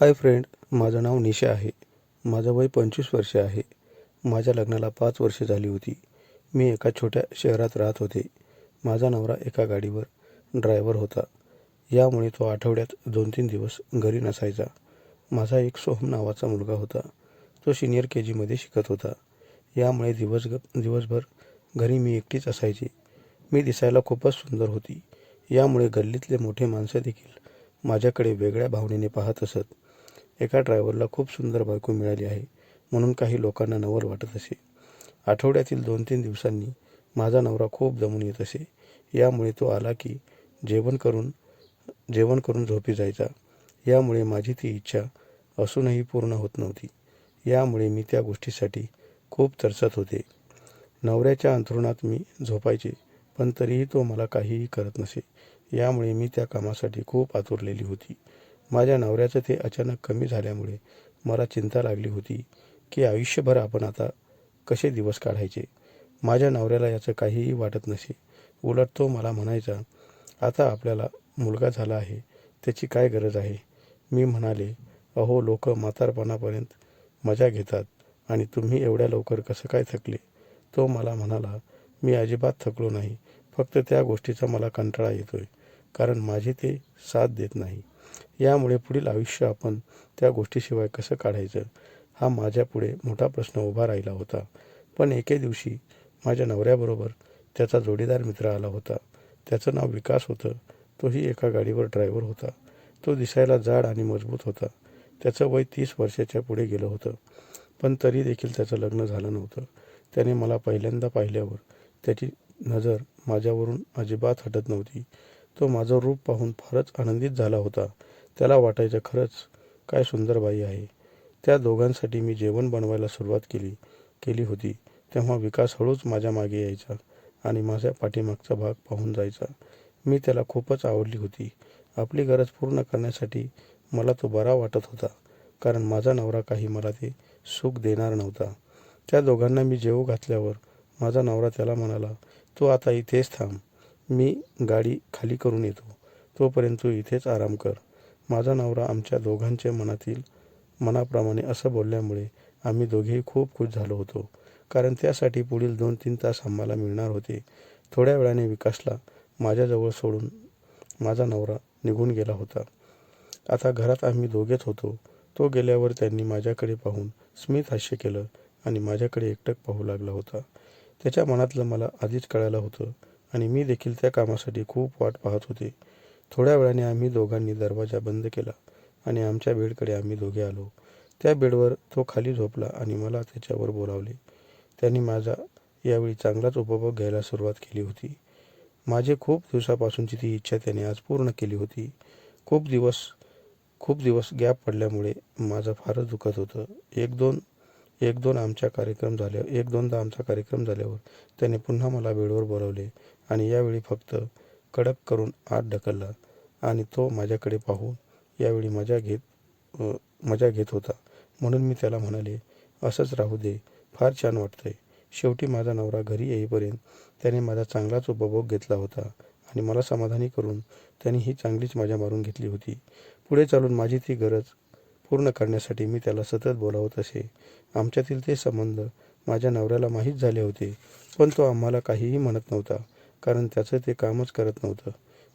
Hi friend माझं नाव निशा आहे. माझं वय पंचवीस वर्ष आहे. माझ्या लग्नाला पाच वर्षे झाली होती. मी एका छोट्या शहरात राहत होते. माझा नवरा एका गाडीवर ड्रायव्हर होता. यामुळे तो आठवड्यात दोन तीन दिवस घरी नसायचा. माझा एक सोहम नावाचा मुलगा होता. तो सिनियर के जीमध्ये शिकत होता. यामुळे दिवस दिवसभर घरी मी एकटीच असायची. मी दिसायला खूपच सुंदर होती. यामुळे गल्लीतले मोठे माणसं देखील माझ्याकडे वेगळ्या भावनेने पाहत असत. एका ड्रायव्हरला खूप सुंदर बायको मिळाली आहे म्हणून काही लोकांना नवल वाटत असे. आठवड्यातील दोन तीन दिवसांनी माझा नवरा खूप जमून येत असे. यामुळे तो आला की जेवण करून जेवण करून झोपी जायचा. यामुळे माझी ती इच्छा असूनही पूर्ण होत नव्हती. यामुळे मी त्या गोष्टीसाठी खूप तरसत होते. नवऱ्याच्या अंथरुणात मी झोपायचे पण तरीही तो मला काहीही करत नसे. यामुळे मी त्या कामासाठी खूप आतुरलेली होती. माझ्या नवऱ्याचं ते अचानक कमी झाल्यामुळे मला चिंता लागली होती की आयुष्यभर आपण आता कसे दिवस काढायचे? माझ्या नवऱ्याला याचं काहीही वाटत नसे. उलट तो मला म्हणायचा आता आपल्याला मुलगा झाला आहे त्याची काय गरज आहे? मी म्हणाले अहो लोक म्हातारपणापर्यंत मजा घेतात आणि तुम्ही एवढ्या लवकर कसं काय थकले? तो मला म्हणाला मी अजिबात थकलो नाही फक्त त्या गोष्टीचा मला कंटाळा येतोय कारण माझे ते साथ देत नाही. यामुळे पुढील आयुष्य आपण त्या गोष्टीशिवाय कसं काढायचं? हा माझ्यापुढे मोठा प्रश्न उभा राहिला होता. पण एके दिवशी माझ्या नवऱ्याबरोबर त्याचा जोडीदार मित्र आला होता. त्याचं नाव विकास होतं. तोही एका गाडीवर ड्रायव्हर होता. तो दिसायला जाड आणि मजबूत होता. त्याचं वय तीस वर्षाच्या पुढे गेलं होतं. पण तरी देखील त्याचं लग्न झालं नव्हतं. त्याने मला पहिल्यांदा पाहिल्यावर त्याची नजर माझ्यावरून अजिबात हटत नव्हती. तो माझं रूप पाहून फारच आनंदित झाला होता. त्याला वाटायचं खरंच काय सुंदर बाई आहे. त्या दोघांसाठी मी जेवण बनवायला सुरुवात केली केली होती. तेव्हा विकास हळूच माझ्या मागे यायचा आणि माझ्या पाठीमागचा भाग पाहून जायचा. मी त्याला खूपच आवडली होती. आपली गरज पूर्ण करण्यासाठी मला तो बरा वाटत होता कारण माझा नवरा काही मला ते सुख देणार नव्हता. त्या दोघांना मी जेवू घातल्यावर माझा नवरा त्याला म्हणाला तू आता इथेच थांब. मी गाडी खाली करून येतो. तोपर्यंत तू इथेच आराम कर. माझा नवरा आमच्या दोघांच्या मनातील मनाप्रमाणे असं बोलल्यामुळे आम्ही दोघेही खूप खुश झालो होतो. कारण त्यासाठी पुढील दोन तीन तास आम्हाला मिळणार होते. थोड्या वेळाने विकासला माझ्याजवळ सोडून माझा नवरा निघून गेला होता. आता घरात आम्ही दोघेच होतो. तो गेल्यावर त्यांनी माझ्याकडे पाहून स्मित हास्य केलं आणि माझ्याकडे एकटक पाहू लागला होता. त्याच्या मनातलं मला आधीच कळायला होतं आणि मी देखील त्या कामासाठी खूप वाट पाहत होते. थोड्या वेळाने आम्ही दोघांनी दरवाजा बंद केला आणि आमच्या बेडकडे आम्ही दोघे आलो. त्या बेडवर तो खाली झोपला आणि मला त्याच्यावर बोलावले. त्यांनी माझा यावेळी चांगलाच उपभोग घ्यायला सुरुवात केली होती. माझे खूप दिवसापासूनची ती इच्छा त्याने आज पूर्ण केली होती. खूप दिवस खूप दिवस गॅप पडल्यामुळे माझं फारच दुखत होतं. एक दोन एक दोन आमच्या कार्यक्रम झाल्या एक दोनदा आमचा कार्यक्रम झाल्यावर त्याने पुन्हा मला वेळेवर बोलावले आणि यावेळी फक्त कडक करून आत ढकलला आणि तो माझ्याकडे पाहून यावेळी मजा घेत मजा घेत होता. म्हणून मी त्याला म्हणाले असंच राहू दे फार छान वाटतंय. शेवटी माझा नवरा घरी येईपर्यंत त्याने माझा चांगलाच उपभोग घेतला होता आणि मला समाधानी करून त्याने ही चांगलीच मजा मारून घेतली होती. पुढे चालून माझी ती गरज पूर्ण करण्यासाठी मी त्याला सतत बोलावत असे. आमच्यातील ते संबंध माझ्या नवऱ्याला माहीत झाले होते पण तो आम्हाला काहीही म्हणत नव्हता कारण त्याचं ते कामच करत नव्हतं.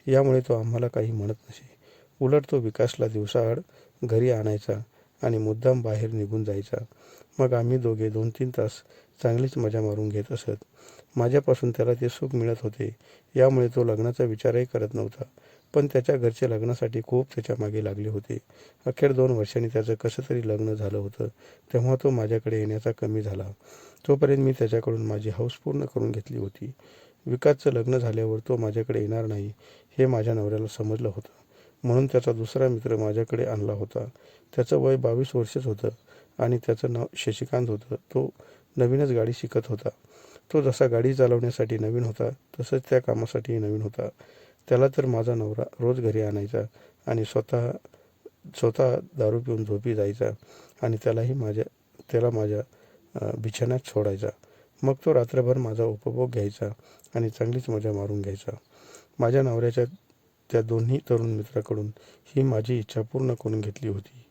यामुळे तो आम्हाला काही म्हणत नसे. उलट तो विकासला दिवसाआड घरी आणायचा आणि मुद्दाम बाहेर निघून जायचा. मग आम्ही दोघे दोन तीन तास चांगलीच मजा मारून घेत असत. माझ्यापासून त्याला ते सुख मिळत होते यामुळे तो लग्नाचा विचारही करत नव्हता. पण त्याच्या घरचे लग्नासाठी खूप त्याच्यामागे लागले होते. अखेर दोन वर्षांनी त्याचं कसं तरी लग्न झालं होतं तेव्हा तो माझ्याकडे येण्याचा कमी झाला. तोपर्यंत मी त्याच्याकडून माझी हौस पूर्ण करून घेतली होती. विकासचं लग्न झाल्यावर तो माझ्याकडे येणार नाही हे माझ्या नवऱ्याला समजलं होतं. म्हणून त्याचा दुसरा मित्र माझ्याकडे आणला होता. त्याचं वय बावीस वर्षच होतं आणि त्याचं नाव शशिकांत होतं. तो नवीनच गाडी शिकत होता. तो जसा गाडी चालवण्यासाठी नवीन होता तसंच त्या कामासाठीही नवीन होता. त्याला तर माझा नवरा रोज घरी आणायचा आणि स्वतः स्वतः दारू पिऊन झोपी जायचा आणि त्यालाही माझ्या त्याला माझ्या बिछाण्यात सोडायचा. मग तो रात्रभर माझा उपभोग घ्यायचा आणि चांगलीच मजा मारून घ्यायचा. माझ्या नवऱ्याच्या त्या दोन्ही तरुण मित्राकडून ही माझी इच्छा पूर्ण करून घेतली होती.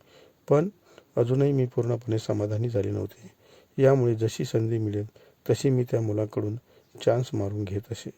पण अजूनही मी पूर्णपणे समाधानी झाले नव्हते. यामुळे जशी संधी मिळेल तशी मी त्या मुलाकडून चान्स मारून घेत असे.